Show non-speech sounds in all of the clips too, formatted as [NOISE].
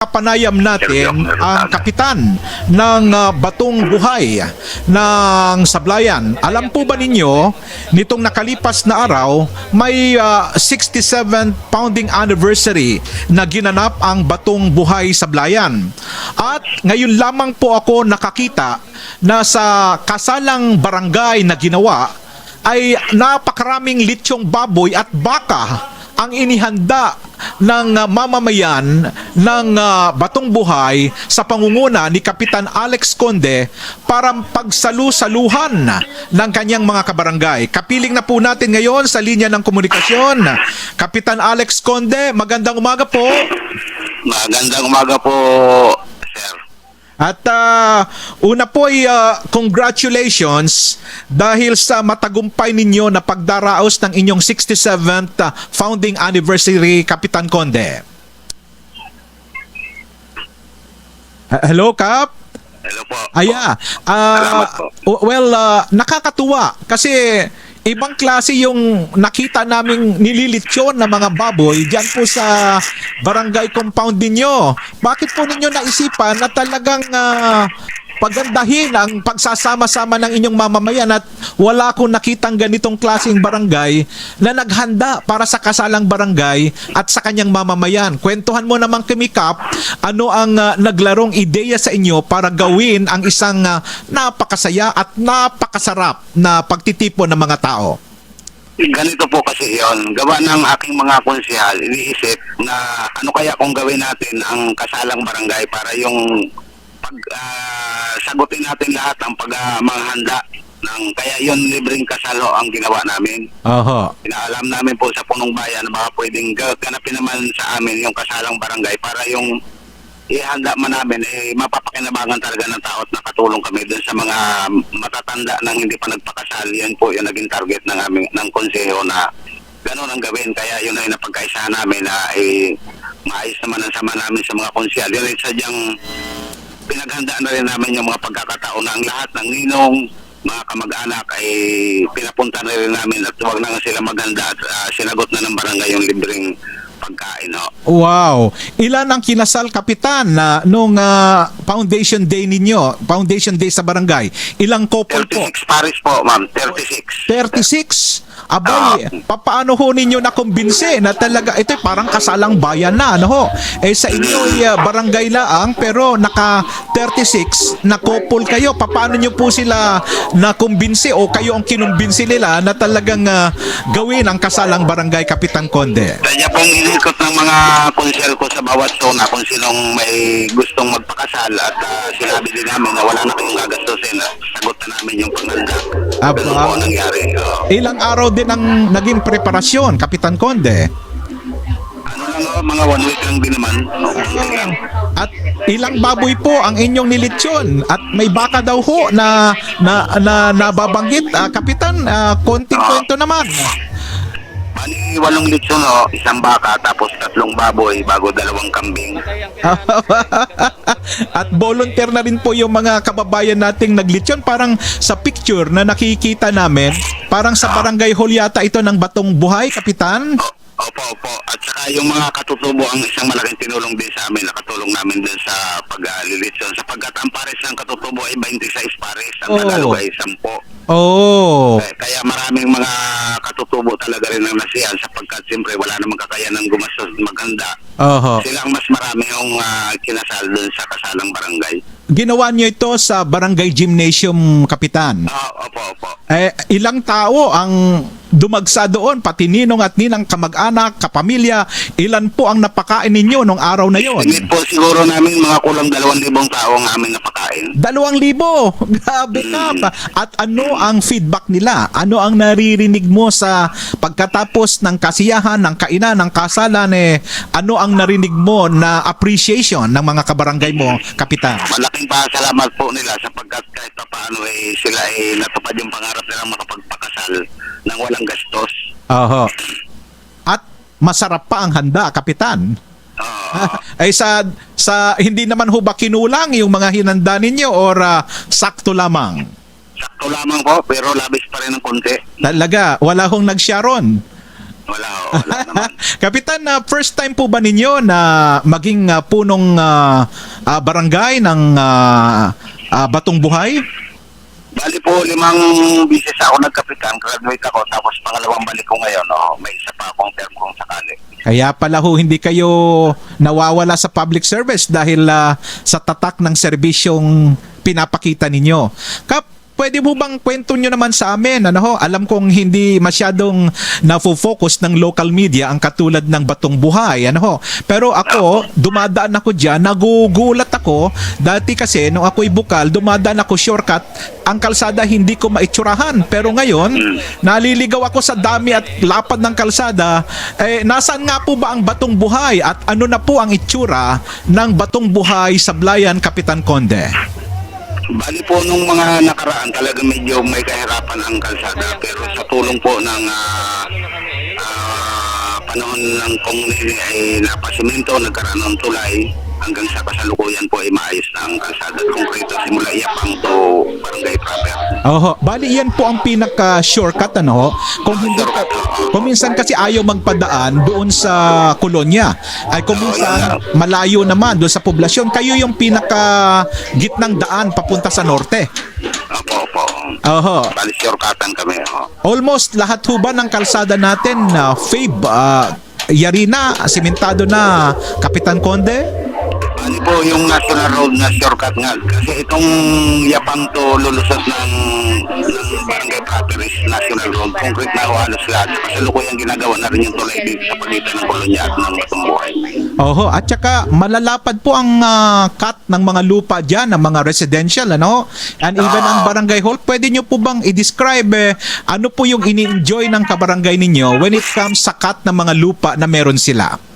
Kapanayam natin ang kapitan ng ah, Batong Buhay ng Sablayan. Alam po ba ninyo, nitong nakalipas na araw, may ah, 67th founding anniversary na ginanap ang Batong Buhay Sablayan. At ngayon lamang po ako nakakita na sa kasalang barangay na ginawa ay napakaraming litsyong baboy at baka ang inihanda ng uh, mamamayan ng uh, Batong Buhay sa pangunguna ni Kapitan Alex Conde para pagsalu-saluhan ng kanyang mga kabarangay. Kapiling na po natin ngayon sa linya ng komunikasyon. Kapitan Alex Conde, magandang umaga po. Magandang umaga po. At uh, una po ay uh, congratulations dahil sa matagumpay ninyo na pagdaraos ng inyong 67th uh, founding anniversary, Kapitan Conde. Hello, Kap? Hello po. Aya. Salamat po. well, ah, nakakatuwa kasi ibang klase yung nakita naming nililitsyon na mga baboy diyan po sa barangay compound ninyo. Bakit po ninyo naisipan na talagang ah, pagandahin ang pagsasama-sama ng inyong mamamayan at wala akong nakitang ganitong klaseng barangay na naghanda para sa kasalang barangay at sa kanyang mamamayan. Kwentuhan mo naman kami, Kap, ano ang ah, naglarong ideya sa inyo para gawin ang isang ah, napakasaya at napakasarap na pagtitipon ng mga tao? Ganito po kasi yon Gawa ng aking mga konsihal, iniisip na ano kaya kung gawin natin ang kasalang barangay para yung pag ah, sagutin natin lahat ang pag mga handa ng kaya yon libreng kasalo ang ginawa namin. Oho. Pinaalam namin po sa punong bayan na baka pwedeng ga- ganapin naman sa amin yung kasalang barangay para yung ihanda man namin eh mapapakinabangan talaga ng tao at nakatulong kami dun sa mga matatanda nang hindi pa nagpakasal. Yan po yung naging target ng aming ng konseho na ganun ang gawin. Kaya yun ay napagkaisahan namin na eh, maayos naman ang sama namin sa mga konsyal. Yun ay sadyang pinaghandaan na rin namin yung mga pagkakataon na ang lahat ng ninong, mga kamag-anak ay pinapunta na rin namin at huwag na nga sila maghanda at ah, sinagot na ng barangay yung libreng pagkain. Ho. Wow. Ilan ang kinasal kapitan na nung ah, foundation day ninyo, foundation day sa barangay? Ilang couple po? 36 paris po, ma'am. 36. 36. Abay, papaano ho ninyo na kumbinse na talaga ito parang kasalang bayan na ano ho? Eh sa inyo ay ah, barangay laang pero naka 36 na couple kayo. Papaano nyo po sila na kumbinse o kayo ang kinumbinsi nila na talagang ah, gawin ang kasalang barangay Kapitan Conde? Kanya pong inikot ng mga konsyel ko sa bawat zona kung sinong may gustong magpakasal at ah, sinabi din namin na wala na kayong gagastusin sagot na namin yung panghanda. Aba. Ganun po ang nangyari. Oo. Ilang araw din ang naging preparasyon, Kapitan Conde? Ano lang, oh, mga one week lang din naman. Lang. At ilang baboy po ang inyong nilitsyon at may baka daw ho na na, na nababanggit Ah, kapitan ah, konting kwento naman Bali, walong litson, oh, isang baka, tapos tatlong baboy, bago dalawang kambing. [LAUGHS] at volunteer na rin po yung mga kababayan nating naglitsyon parang sa picture na nakikita namin parang sa barangay hall yata ito ng Batong Buhay kapitan Opo, opo. At saka yung mga katutubo ang isang malaking tinulong din sa amin. Nakatulong namin din sa pag-lilitsyon. Sapagkat ang pares ng katutubo ay 26 pares. Oh. Ang Tagalog ay 10. oh Eh, Kaya maraming mga katutubo talaga rin ang nasiyan sapagkat siyempre wala namang kakayanang gumastos maganda. oho Sila ang mas marami yung ah, kinasal dun sa kasalang barangay. Ginawa niyo ito sa barangay gymnasium kapitan Ah, opo, opo. Eh, ilang tao ang dumagsa doon, pati ninong at ninang kamag-anak, kapamilya, ilan po ang napakain ninyo nung araw na yon? Limit po siguro namin mga kulang 2,000 tao ang aming napakain. Dalawang libo! [LAUGHS] Grabe ka pa! At ano ang feedback nila? Ano ang naririnig mo sa pagkatapos ng kasiyahan, ng kainan, ng kasalan? Eh, ano ang narinig mo na appreciation ng mga kabarangay mo, Kapitan? Malaking pasalamat po nila sapagkat kahit pa paano eh, sila eh, natupad yung pangarap nilang makapagpakasal ng walang gastos. Oho. At masarap pa ang handa, Kapitan. Ah, [LAUGHS] ay sa sa hindi naman ho ba kinulang yung mga hinanda ninyo or ah, sakto lamang? sakto lamang po, pero labis pa rin ng konti. Talaga, wala hong nagsyaron. Wala, wala [LAUGHS] naman. Kapitan, na first time po ba ninyo na maging ah, punong ah, ah, barangay ng ah, ah, Batong Buhay? Bali po, limang bisis ako nagkapitan, graduate ako, tapos pangalawang balik ko ngayon, oh, may isa pa akong term kung sakali. Kaya pala ho hindi kayo nawawala sa public service dahil ah, sa tatak ng serbisyong pinapakita ninyo. Kap, pwede mo bang kwento nyo naman sa amin? Ano ho? Alam kong hindi masyadong nafo-focus ng local media ang katulad ng Batong Buhay. Ano ho? Pero ako, dumadaan ako dyan, nagugulat ako. Dati kasi, nung ako'y bukal, dumadaan ako shortcut. Ang kalsada hindi ko maitsurahan. Pero ngayon, naliligaw ako sa dami at lapad ng kalsada. Eh, nasaan nga po ba ang Batong Buhay? At ano na po ang itsura ng Batong Buhay sa Blayan, Kapitan Conde? Bali po nung mga nakaraan talaga medyo may kahirapan ang kalsada. Pero sa tulong po ng ah, ah, panahon ng komuniti ay napasimento, nagkaroon ng tulay hanggang sa kasalukuyan po ay maayos na ang kalsada at konkreto simula Yapang to Barangay Proper. Oho, bali yan po ang pinaka shortcut ano ho. Kung hindi ka, kung minsan kasi ayaw magpadaan doon sa kolonya. Ay kung minsan malayo naman doon sa poblasyon, kayo yung pinaka gitnang daan papunta sa norte. Opo, opo. Oho. Bali shortcutan kami. Oh. Almost lahat ho ba ng kalsada natin na Fabe, ah, yari na, simentado na Kapitan Conde? Bali po yung National Road na shortcut nga. Kasi itong Yapang to lulusot ng, ng Barangay Proper is National Road. Concrete na halos lahat. Kasalukuyan ginagawa na rin yung tulay dito sa pagitan ng kolonya at ng Batong Buhay. Oho, at saka malalapad po ang ah, cut ng mga lupa diyan, ng mga residential ano? And even ang barangay hall, pwede nyo po bang i-describe eh, ano po yung ini-enjoy ng kabarangay ninyo when it comes sa cut ng mga lupa na meron sila?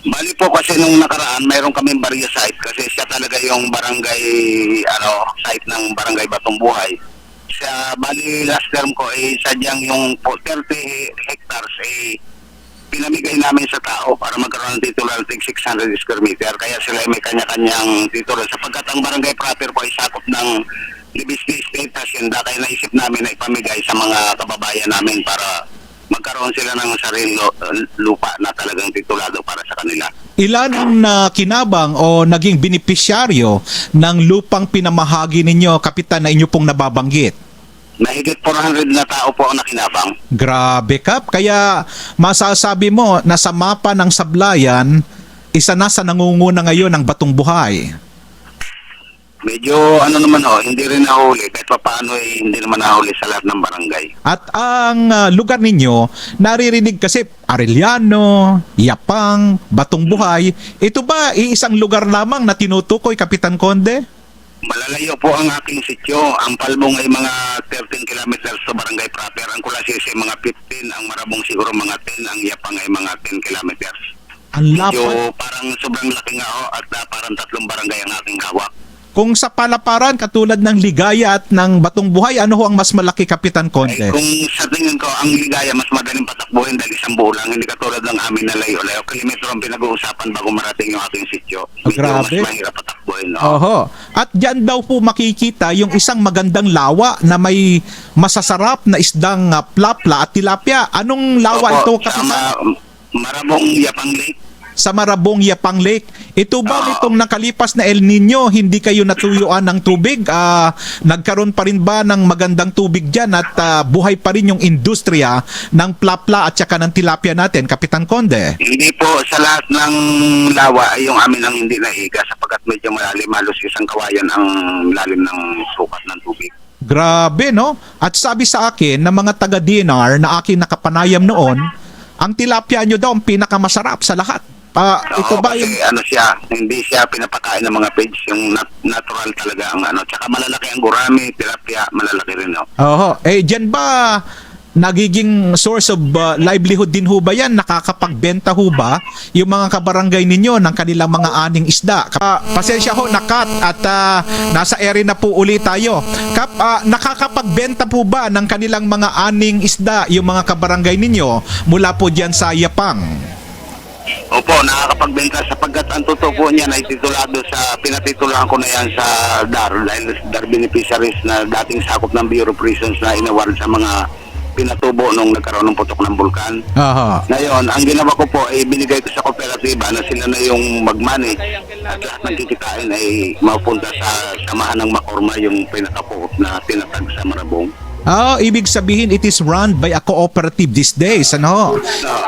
Bali po kasi nung nakaraan, mayroon kaming barya site kasi siya talaga yung barangay, ano, site ng barangay Batong Buhay. Siya, bali last term ko, eh, sadyang yung po 30 hectares, eh, pinamigay namin sa tao para magkaroon ng titular tig 600 square meter. Kaya sila ay may kanya-kanyang titular. Sapagkat ang barangay proper po ay sakop ng Libisky State Hacienda, kaya naisip namin na ipamigay sa mga kababayan namin para magkaroon sila ng sarili lupa na talagang titulado para sa kanila. Ilan ang nakinabang o naging benepisyaryo ng lupang pinamahagi ninyo, kapitan, na inyo pong nababanggit? Mahigit 400 na tao po ang nakinabang. Grabe kap. Kaya masasabi mo na sa mapa ng Sablayan, isa na sa nangunguna ngayon ng Batong Buhay. Medyo ano naman ho, hindi rin nahuli. Kahit pa paano eh, hindi naman nahuli sa lahat ng barangay. At ang ah, lugar ninyo, naririnig kasi Arellano, Yapang, Batong Buhay. Ito ba iisang lugar lamang na tinutukoy, Kapitan Conde? Malalayo po ang aking sityo. Ang Palbong ay mga 13 kilometers sa barangay proper. Ang Kulasis ay mga 15. Ang Marabong siguro mga 10. Ang Yapang ay mga 10 kilometers. Ang lapad. Medyo parang sobrang laki nga ho at ah, parang tatlong barangay ang aking hawak. Kung sa palaparan, katulad ng Ligaya at ng Batong Buhay, ano ho ang mas malaki, Kapitan Ay, Conde? kung sa tingin ko, ang ligaya mas madaling patakbuhin dahil isang buo lang. Hindi katulad ng amin na layo-layo. Kilometro ang pinag-uusapan bago marating yung ating sityo. Medyo Grabe. mas mahirap patakbuhin. No? Oho. At diyan daw po makikita yung isang magandang lawa na may masasarap na isdang ah, plapla at tilapia. Anong lawa ito, Opo, sa Kapitan? ma- Marabong Yapang Lake. Sa Marabong Yapang Lake. Ito ba nitong nakalipas na El Nino, hindi kayo natuyuan ng tubig? Ah, nagkaroon pa rin ba ng magandang tubig dyan at ah, buhay pa rin yung industriya ng plapla at saka ng tilapia natin, Kapitan Conde? Hindi po sa lahat ng lawa ay yung amin ang hindi nahiga sapagkat medyo malalim halos isang kawayan ang lalim ng sukat ng tubig. Grabe, no? At sabi sa akin ng mga taga-DNR na aking nakapanayam noon, ang tilapia nyo daw ang pinakamasarap sa lahat. Ah, ito Oo, ba kasi yung... ano siya, hindi siya pinapakain ng mga pigs, yung nat- natural talaga ang ano. Tsaka malalaki ang gurami, tilapia, malalaki rin. No? Oho. Eh, dyan ba nagiging source of uh, livelihood din ho ba yan? Nakakapagbenta ho ba yung mga kabarangay ninyo ng kanilang mga aning isda? Ka- pasensya ho, nakat at ah, nasa area na po uli tayo. Kap, ah, nakakapagbenta po ba ng kanilang mga aning isda yung mga kabarangay ninyo mula po dyan sa Yapang? Opo, nakakapagbenta sapagkat ang totoo po niyan ay titulado sa, pinatitulahan ko na yan sa DAR, dahil DAR beneficiaries na dating sakop ng Bureau of Prisons na inaward sa mga pinatubo nung nagkaroon ng putok ng bulkan. Aha. Ngayon, ang ginawa ko po ay binigay ko sa kooperatiba na sila na yung mag-manage at lahat ng kikitain ay mapunta sa samahan ng Makorma yung pinakapuot na tinatag sa Marabong. Ah, ibig sabihin it is run by a cooperative these days, ano?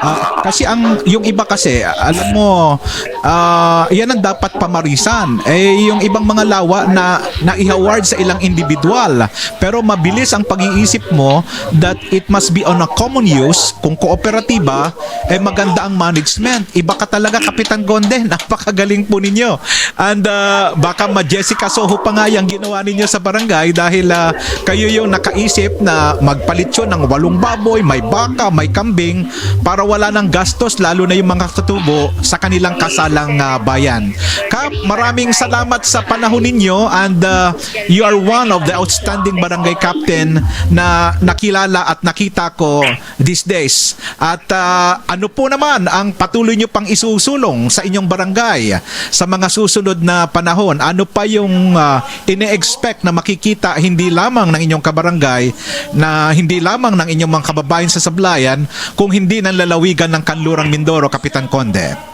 Ah, kasi ang yung iba kasi, alam mo, ah, yan ang dapat pamarisan. Eh yung ibang mga lawa na na i-award sa ilang individual. Pero mabilis ang pag-iisip mo that it must be on a common use. Kung kooperatiba, eh maganda ang management. Iba ka talaga Kapitan Gonde, [LAUGHS] napakagaling po ninyo. And ah, baka ma Jessica Soho pa nga yung ginawa ninyo sa barangay dahil ah, kayo yung nakaisip na magpalit yun ng walong baboy, may baka, may kambing para wala ng gastos lalo na yung mga katubo sa kanilang kasalang ah, bayan. Kap, maraming salamat sa panahon ninyo and ah, you are one of the outstanding barangay captain na nakilala at nakita ko these days. At ah, ano po naman ang patuloy nyo pang isusulong sa inyong barangay sa mga susunod na panahon? Ano pa yung ah, ine-expect na makikita hindi lamang ng inyong kabarangay na hindi lamang ng inyong mga kababayan sa Sablayan kung hindi ng lalawigan ng Kanlurang Mindoro, Kapitan Conde?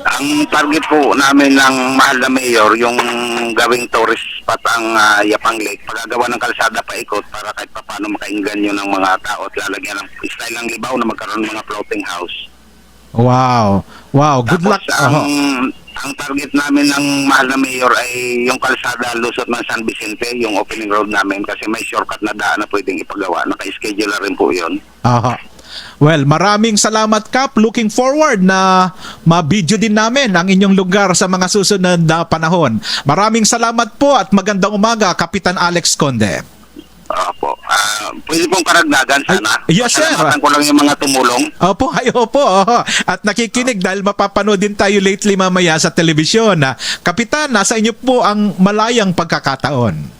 Ang target po namin ng mahal na mayor, yung gawing tourist spot ang ah, Yapang Lake, pagagawa ng kalsada paikot para kahit pa paano makainggan yun ng mga tao at lalagyan ng style ng libaw na magkaroon ng mga floating house. Wow. Wow, good luck. Tapos, ang, Oho. Ang target namin ng mahal na mayor ay yung kalsada lusot ng San Vicente, yung opening road namin kasi may shortcut na daan na pwedeng ipagawa. Naka-schedule na rin po yun. Aha. Well, maraming salamat Kap. Looking forward na ma-video din namin ang inyong lugar sa mga susunod na panahon. Maraming salamat po at magandang umaga, Kapitan Alex Conde. Opo. Ah, pwede pong karagdagan sana. Ay, yes, sir. Pasalamatan ko lang yung mga tumulong. Opo, ay opo. oho. [LAUGHS] At nakikinig dahil mapapanood din tayo lately mamaya sa telebisyon. Kapitan, nasa inyo po ang malayang pagkakataon.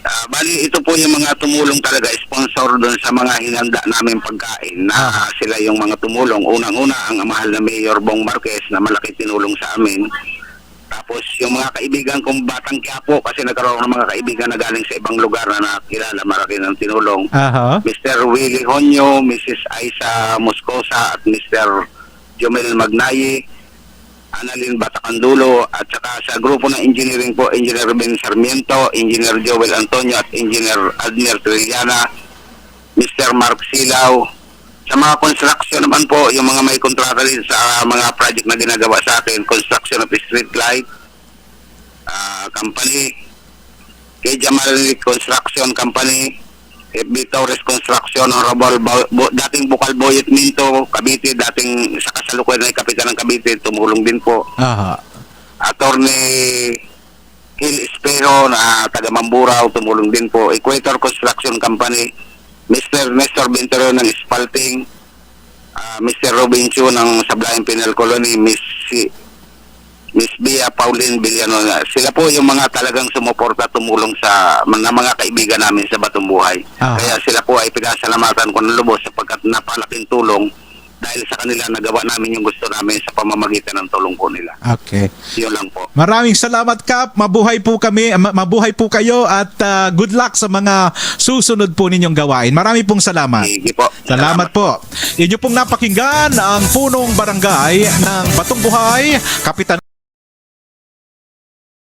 Ah, bali, ito po yung mga tumulong talaga, sponsor doon sa mga hinanda namin pagkain na Ah. sila yung mga tumulong. Unang-una, ang mahal na Mayor Bong Marquez na malaki tinulong sa amin. Tapos yung mga kaibigan kong batang Quiapo kasi nagkaroon ng mga kaibigan na galing sa ibang lugar na nakilala, malaki ng tinulong. Aha. Mr. Willie Honyo, Mrs. Aisa Moscosa at Mr. Jomel Magnaye, Annalyn Batacandulo at saka sa grupo ng engineering po, Engineer Ben Sarmiento, Engineer Joel Antonio at Engineer Adner Trillana, Mr. Mark Silaw. Sa mga construction naman po, yung mga may kontrata rin sa mga project na ginagawa sa akin, construction of street light, ah, company, kay Jamal Construction Company, FB Torres Construction, Honorable Bo- Bo- dating Bukal Boyet Minto, Cavite, dating sa kasalukuyan ay Kapitan ng Cavite, tumulong din po. Aha. Attorney Gil Espejo na taga Mamburao, tumulong din po. Equator Construction Company, Mr. Nestor Bentero ng Spalting, ah, Mr. Robin Chu ng Sablayan Penal Colony, Miss si- Miss Bia Pauline Villanueva. Sila po yung mga talagang sumuporta tumulong sa mga, mga kaibigan namin sa Batong Buhay. Ah. Kaya sila po ay pinasalamatan ko ng lubos sapagkat napalaking tulong dahil sa kanila nagawa namin yung gusto namin sa pamamagitan ng tulong po nila. Okay. Yun lang po. Maraming salamat Kap. Mabuhay po kami, ma- mabuhay po kayo at ah, good luck sa mga susunod po ninyong gawain. Marami pong salamat. Sige po. Salamat po. Inyo pong napakinggan ang punong barangay ng Batong Buhay, Kapitan